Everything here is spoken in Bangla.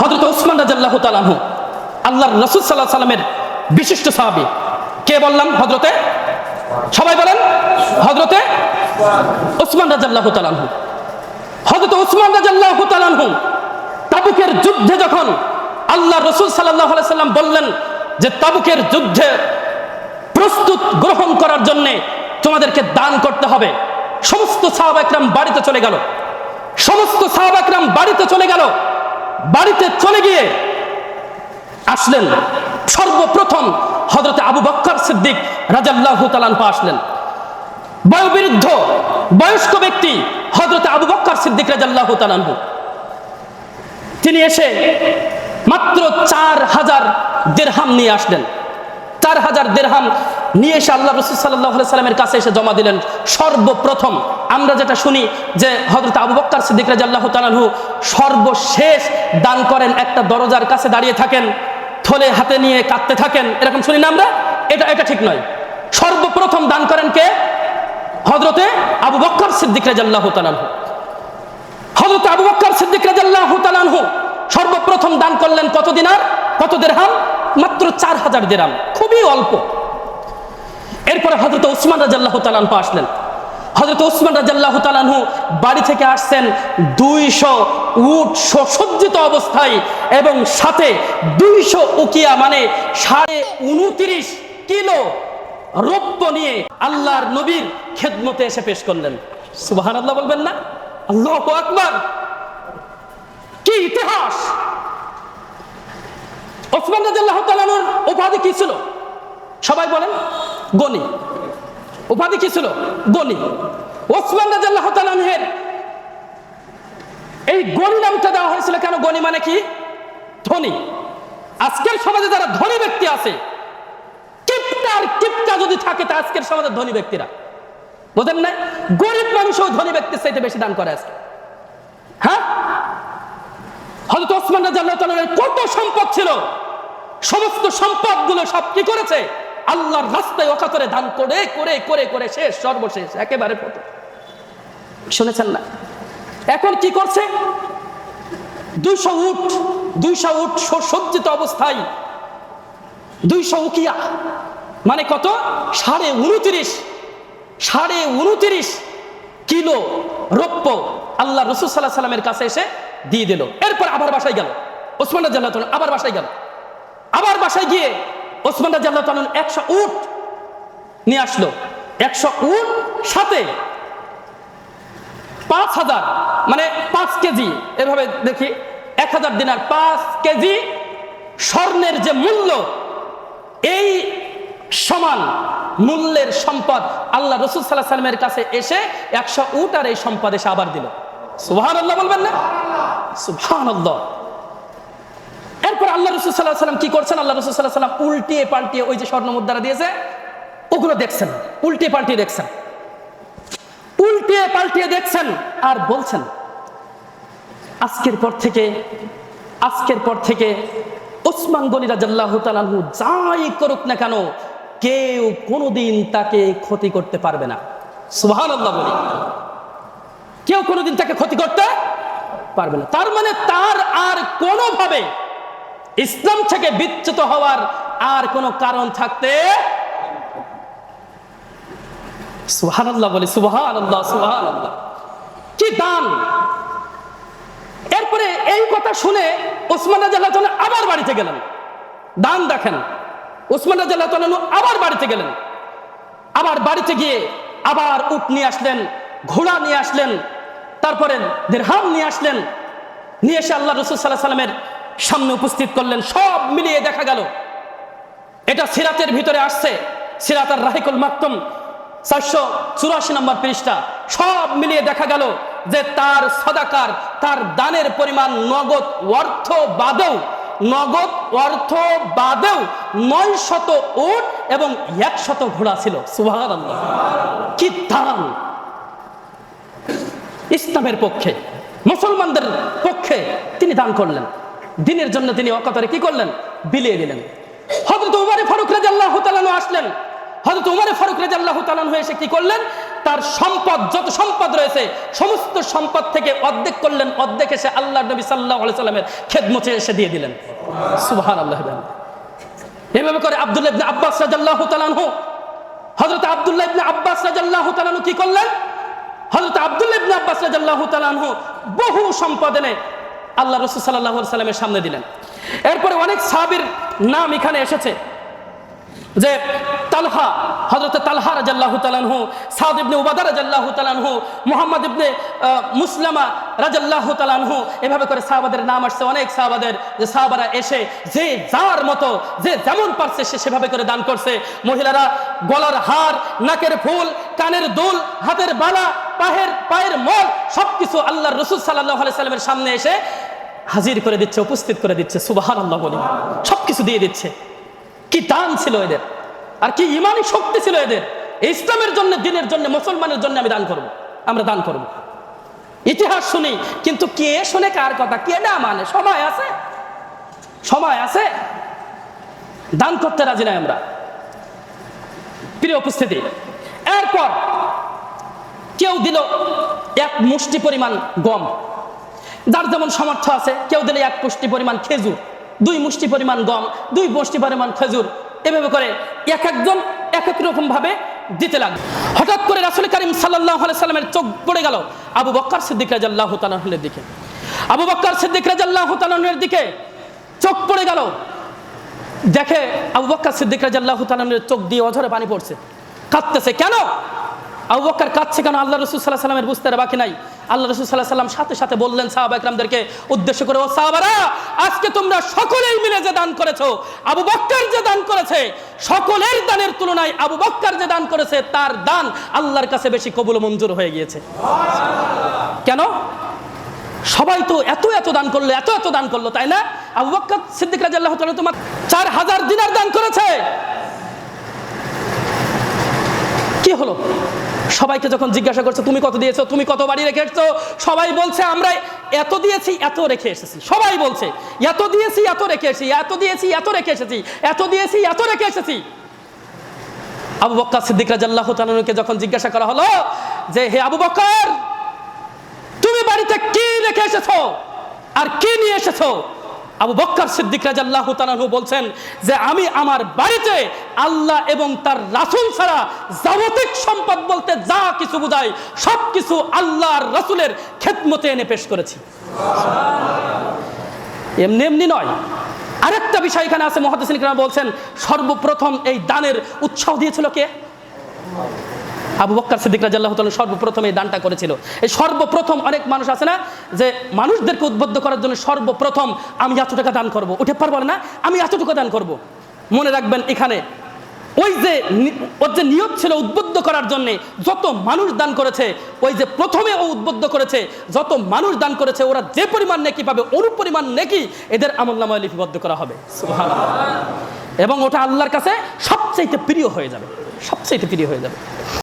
হজরত উসমান রাজাল্লাহ তালাহু আল্লাহর রসুল সাল্লাহ সাল্লামের বিশিষ্ট সাহাবি। কে বললাম? হজরতে সবাই বলেন? হজরতে উসমান রাজাল্লাহ তালাহু হজরত উসমান রাজাল্লাহ তালাহু তাবুকের যুদ্ধে যখন আল্লাহ রসুল সাল্লাহ সাল্লাম বললেন যে তাবুকের যুদ্ধে প্রস্তুত গ্রহণ করার জন্য তোমাদেরকে দান করতে হবে, সমস্ত সাহাব একরাম বাড়িতে চলে গেল। সমস্ত সাহাব একরাম বাড়িতে চলে গেল। বাড়িতে চলে গিয়ে আসলেন। সর্বপ্রথম হজরতে আবু বক্কর সিদ্দিক রাজাল্লাহ তালানপা আসলেন। বয়োবৃদ্ধ, বয়স্ক ব্যক্তি হজরতে আবু বক্কর সিদ্দিক রাজাল্লাহ তালানহু তিনি এসে মাত্র চার হাজার দেড়হাম নিয়ে আসলেন। চার হাজার দেড়হাম নিয়ে এসে আল্লাহ রসুল সাল্লাহ সাল্লামের কাছে এসে জমা দিলেন, সর্বপ্রথম। আমরা যেটা শুনি যে হজরত আবু বক্কর সিদ্দিক রাজাল্লাহ তালানহু সর্বশেষ দান করেন একটা দরজার কাছে দাঁড়িয়ে থাকেন, থলে হাতে নিয়ে কাঁদতে থাকেন। এরকম শুনি না আমরা? এটা এটা ঠিক নয়। সর্বপ্রথম দান করেন কে? হজরতে আবু বক্কর সিদ্দিক রাজাল্লাহ তালানহু হজরত আবু বক্কর সিদ্দিক রাজাল্লাহু তাআলাহু সর্বপ্রথম দান করলেন কত দিনার? কত দেরহাম? মাত্র চার হাজার দেরাম খুবই অল্প। এরপরে হজরত ওসমান রাজাল্লাহ তালানহু আসলেন। হজরত ওসমান রাজাল্লাহ তালানহু বাড়ি থেকে আসছেন দুইশো উট সজ্জিত অবস্থায় এবং সাথে দুইশো উকিয়া মানে সাড়ে উনত্রিশ কিলো রৌপ্য নিয়ে আল্লাহর নবীর খেদমতে এসে পেশ করলেন। সুবাহান আল্লাহ বলবেন না? আল্লাহ আকবার। কি ইতিহাস? ওসমান রাজাল্লাহ তালানুর উপাধি কি ছিল? সবাই বলেন। গনি। উপাধি কি ছিল? গনি। ওসমান রাজাল্লাহ এই গনি নামটা দেওয়া হয়েছিল কেন? গনি মানে কি? ধনী। আজকের সমাজে যারা ধনী ব্যক্তি আছে, কিপটার কিপটা যদি থাকে, তা আজকের সমাজের ধনী ব্যক্তিরা। বোঝেন না গরিব মানুষও ধনী ব্যক্তির চাইতে বেশি দান করে আজকে। হ্যাঁ? হয়তো ওসমান রাজাল্লাহ কত সম্পদ ছিল? সমস্ত সম্পদগুলো সব কি করেছে? আল্লাহর রাস্তায় অকাতরে দান করে করে করে করে শেষ, সর্বশেষ, একেবারে শুনেছেন না? এখন কি করছে? দুইশো উঠ দুইশো উঠ সজ্জিত অবস্থায়। দুইশো উকিয়া। মানে কত? সাড়ে উনত্রিশ সাড়ে উনত্রিশ কিলো রৌপ্য আল্লাহ রসুল সাল্লাহ সাল্লামের কাছে এসে দিয়ে দিল। এরপর আবার বাসায় গেল। ওসমান আবার বাসায় গেল। আবার বাসায় গিয়ে ওসমান রাজ্লাহ একশো উট নিয়ে আসলো। একশো উট সাথে পাঁচ হাজার মানে পাঁচ কেজি, এভাবে দেখি, এক হাজার দিনার পাঁচ কেজি স্বর্ণের যে মূল্য, এই সমান মূল্যের সম্পদ আল্লাহ রসুল সাল্লাহ সাল্লামের কাছে এসে একশো উট আর এই সম্পদ এসে আবার দিল। সুহান আল্লাহ বলবেন না? সুহান আল্লাহ এরপর আল্লাহ রসুল সাল্লাহ সাল্লাম কি করছেন? আল্লাহ রসুল সাল্লাহ সাল্লাম উল্টিয়ে পাল্টিয়ে ওই যে স্বর্ণ মুদ্রা দিয়েছে, ওগুলো দেখছেন। উল্টিয়ে পাল্টিয়ে দেখছেন। উল্টিয়ে পাল্টিয়ে দেখছেন আর বলছেন, আজকের পর থেকে, আজকের পর থেকে ওসমান গনি রাজাল্লাহ তালাহু যাই করুক না কেন, কেউ কোনোদিন তাকে ক্ষতি করতে পারবে না। সুহান আল্লাহ বলি। কেউ কোনোদিন তাকে ক্ষতি করতে পারবে না। তার মানে তার আর কোনোভাবে ইসলাম থেকে বিচ্যুত হওয়ার আর কোনো কারণ থাকতে সুহান আল্লাহ বলি সুহান কি দান? এরপরে এই কথা শুনে ওসমান রাজাল্লাহ আবার বাড়িতে গেলেন। দান দেখেন ওসমান রাজাল্লাহ আবার বাড়িতে গেলেন। আবার বাড়িতে গিয়ে আবার উট নিয়ে আসলেন, ঘোড়া নিয়ে আসলেন, তারপরে দেড়হাম নিয়ে আসলেন। নিয়ে এসে আল্লাহ রসুল সাল্লাহ সাল্লামের সামনে উপস্থিত করলেন, সব মিলিয়ে দেখা গেল। এটা সিরাতের ভিতরে আসছে। সিরাত আর রাহিকুল মাকতুম, চারশো চুরাশি নম্বর পৃষ্ঠা। সব মিলিয়ে দেখা গেল যে তার সদাকার, তার দানের পরিমাণ নগদ অর্থ বাদেও, নগদ অর্থ বাদেও নয় শত উট এবং একশত ঘোড়া ছিল। কি দান ইসলামের পক্ষে, মুসলমানদের পক্ষে তিনি দান করলেন। দিনের জন্য তিনি অকাতরে কি করলেন? বিলিয়ে দিলেন। হজরত উমারে ফারুক রাজাল্লাহ তালানু আসলেন। হজরত উমারে ফারুক রাজাল্লাহ তালানু এসে কি করলেন? তার সম্পদ, যত সম্পদ রয়েছে, সমস্ত সম্পদ থেকে অর্ধেক করলেন, অর্ধেক এসে আল্লাহ নবী সাল্লাহ সাল্লামের খেদমতে এসে দিয়ে দিলেন। সুবহান আল্লাহ। এভাবে করে আব্দুল্লাহ ইবনে আব্বাস রাদিয়াল্লাহু তাআলাহু হযরত আব্দুল্লাহ ইবনে আব্বাস রাদিয়াল্লাহু তাআলাহু কি করলেন? হযরত আব্দুল্লাহ ইবনে আব্বাস রাদিয়াল্লাহু তাআলাহু বহু সম্পদ এনে আল্লাহ রাসূল আলাইহি সাল্লামের সামনে দিলেন। এরপরে অনেক সাহাবীর নাম এখানে এসেছে যে তালহা হজরত তালহা রাজাল্লাহু তালানহু সাউদ ইবনে উবাদা রাজাল্লাহু তালানহু মোহাম্মদ ইবনে মুসলামা রাজাল্লাহু তালানহু এভাবে করে সাহাবাদের নাম আসছে অনেক সাহাবাদের, যে সাহাবারা এসে যে যার মতো, যে যেমন পারছে সে সেভাবে করে দান করছে। মহিলারা গলার হার, নাকের ফুল, কানের দুল, হাতের বালা পায়ের পায়ের মল, সবকিছু আল্লাহর রসুল সাল্লাহ সাল্লামের সামনে এসে হাজির করে দিচ্ছে, উপস্থিত করে দিচ্ছে সুবাহান আল্লাহ বলি। সবকিছু দিয়ে দিচ্ছে। কি দান ছিল এদের? আর কি ইমানি শক্তি ছিল এদের? ইসলামের জন্য, দিনের জন্য, মুসলমানের জন্য আমি দান করব। আমরা দান করব। ইতিহাস শুনি, কিন্তু কে শুনে কার কথা? কে না মানে? সময় আছে? সময় আছে? দান করতে রাজি নাই আমরা। প্রিয় উপস্থিতি, এরপর কেউ দিল এক মুষ্টি পরিমাণ গম। যার যেমন সামর্থ্য আছে, কেউ দিলে এক পুষ্টি পরিমাণ খেজুর, দুই মুষ্টি পরিমাণ গম, দুই মুষ্টি পরিমাণ খেজুর, এভাবে করে এক একজন এক এক রকম ভাবে দিতে লাগল। হঠাৎ করে রাসুল করিম সাল্লামের চোখ পড়ে গেল আবু বক্কর সিদ্দিক রাজাল্লাহ তালাহের দিকে। আবু বক্কর সিদ্দিক রাজাল্লাহ তালাহের দিকে চোখ পড়ে গেল। দেখে আবু বক্কর সিদ্দিক রাজাল্লাহ তালাহের চোখ দিয়ে অঝরে পানি পড়ছে। কাঁদতেছে, কেন? আবু বক্কর কাঁদছে কেন? আল্লাহ রসুল সাল্লাহ সাল্লামের বুঝতে বাকি নাই। আল্লাহ রসুল সাল্লাহ সাল্লাম সাথে সাথে বললেন সাহাবা একরামদেরকে উদ্দেশ্য করে, ও সাহাবারা, আজকে তোমরা সকলেই মিলে যে দান করেছ, আবু বক্কর যে দান করেছে, সকলের দানের তুলনায় আবু বক্কর যে দান করেছে, তার দান আল্লাহর কাছে বেশি কবুল মঞ্জুর হয়ে গিয়েছে। কেন? সবাই তো এত এত দান করল, এত এত দান করল, তাই না? আবু বক্কর সিদ্দিক রাজিয়াল্লাহ তাআলা তোমার চার হাজার দিনার দান করেছে। কি হলো? সবাইকে যখন জিজ্ঞাসা করছে, তুমি কত দিয়েছ? তুমি কত বাড়ি রেখে এসছো? সবাই বলছে, আমরা এত দিয়েছি, এত রেখে এসেছি। সবাই বলছে, এত দিয়েছি, এত রেখে এসেছি, এত দিয়েছি, এত রেখে এসেছি, এত দিয়েছি, এত রেখে এসেছি। আবু বক্কর সিদ্দিক রাজাল্লাহ তাআলাকে যখন জিজ্ঞাসা করা হলো যে, হে আবু বক্কর, তুমি বাড়িতে কি রেখে এসেছ? আর কি নিয়ে এসেছ? আবু বক্কর সিদ্দিক রাজাল্লাহ তালাহু বলছেন যে আমি আমার বাড়িতে আল্লাহ এবং তার রাসুল ছাড়া জাগতিক সম্পদ বলতে যা কিছু বোঝায় সব কিছু আল্লাহর রাসুলের খেদমতে এনে পেশ করেছি। এমনি এমনি নয়। আরেকটা বিষয় এখানে আছে মহাদিস বলছেন, সর্বপ্রথম এই দানের উৎসাহ দিয়েছিল কে? আবু বক্কর সিদ্দিক রাজিয়াল্লাহ তাআলা সর্বপ্রথম এই দানটা করেছিল। এই সর্বপ্রথম অনেক মানুষ আছে না যে মানুষদেরকে উদ্বুদ্ধ করার জন্য সর্বপ্রথম আমি এত টাকা দান করব। উঠে পারব না? আমি এতটুকু দান করব। মনে রাখবেন এখানে ওই যে ওর যে নিয়ত ছিল উদ্বুদ্ধ করার জন্য যত মানুষ দান করেছে, ওই যে প্রথমে ও উদ্বুদ্ধ করেছে, যত মানুষ দান করেছে, ওরা যে পরিমাণ নেকি পাবে অনু পরিমাণ নেকি এদের আমল নামায় লিপিবদ্ধ করা হবে। এবং ওটা আল্লাহর কাছে সবচাইতে প্রিয় হয়ে যাবে। সবচাইতে প্রিয় হয়ে যাবে।